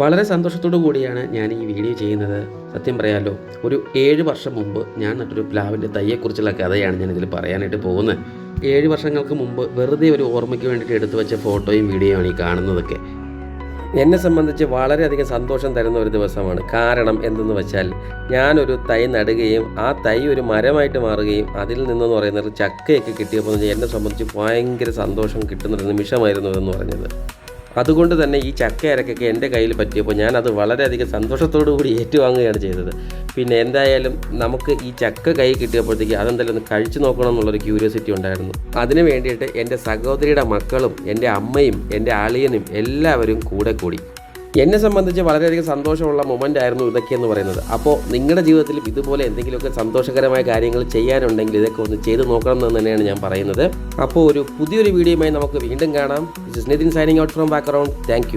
വളരെ സന്തോഷത്തോടു കൂടിയാണ് ഞാൻ ഈ വീഡിയോ ചെയ്യുന്നത്. സത്യം പറയാമല്ലോ ഒരു ഏഴ് വർഷം മുമ്പ് ഞാൻ നട്ടൊരു പ്ലാവിന്റെ തയ്യെക്കുറിച്ചുള്ള കഥയാണ് ഞാൻ ഇതിൽ പറയാനായിട്ട് പോകുന്നത്. ഏഴ് വർഷങ്ങൾക്ക് മുമ്പ് വെറുതെ ഒരു ഓർമ്മയ്ക്ക് വേണ്ടിയിട്ട് എടുത്തു വെച്ച ഫോട്ടോയും വീഡിയോയും ഈ കാണുന്നതൊക്കെ. എന്നെ സംബന്ധിച്ച് വളരെയധികം സന്തോഷം തരുന്ന ഒരു ദിവസമാണ്. കാരണം എന്തെന്ന് വെച്ചാൽ ഞാനൊരു തൈ നടുകയും ആ തൈ ഒരു മരമായിട്ട് മാറുകയും അതിൽ നിന്നെന്ന് പറയുന്നത് ചക്കയൊക്കെ കിട്ടിയപ്പോൾ എന്നെ സംബന്ധിച്ച് ഭയങ്കര സന്തോഷം കിട്ടുന്നൊരു നിമിഷമായിരുന്നു എന്ന് പറഞ്ഞത്. അതുകൊണ്ട് തന്നെ ഈ ചക്ക അരക്കൊക്കെ എന്റെ കയ്യിൽ പറ്റിയപ്പോൾ ഞാൻ അത് വളരെയധികം സന്തോഷത്തോടു കൂടി ഏറ്റുവാങ്ങുകയാണ് ചെയ്തത്. പിന്നെ എന്തായാലും നമുക്ക് ഈ ചക്ക കൈ കിട്ടിയപ്പോഴത്തേക്ക് അതെന്തായാലും ഒന്ന് കഴിച്ചു നോക്കണം എന്നുള്ളൊരു ക്യൂരിയോസിറ്റി ഉണ്ടായിരുന്നു. അതിന് വേണ്ടിയിട്ട് എന്റെ സഹോദരിയുടെ മക്കളും എന്റെ അമ്മയും എന്റെ അളിയനും എല്ലാവരും കൂടെ കൂടി. എന്നെ സംബന്ധിച്ച് വളരെയധികം സന്തോഷമുള്ള മൊമെന്റ് ആയിരുന്നു ഇതൊക്കെ എന്ന് പറയുന്നത്. അപ്പോൾ നിങ്ങളുടെ ജീവിതത്തിലും ഇതുപോലെ എന്തെങ്കിലുമൊക്കെ സന്തോഷകരമായ കാര്യങ്ങൾ ചെയ്യാനുണ്ടെങ്കിൽ ഇതൊക്കെ ഒന്ന് ചെയ്ത് നോക്കണം എന്ന് തന്നെയാണ് ഞാൻ പറയുന്നത്. അപ്പോൾ ഒരു പുതിയൊരു വീഡിയോയുമായി നമുക്ക് വീണ്ടും കാണാം. This Nithin signing out from background thank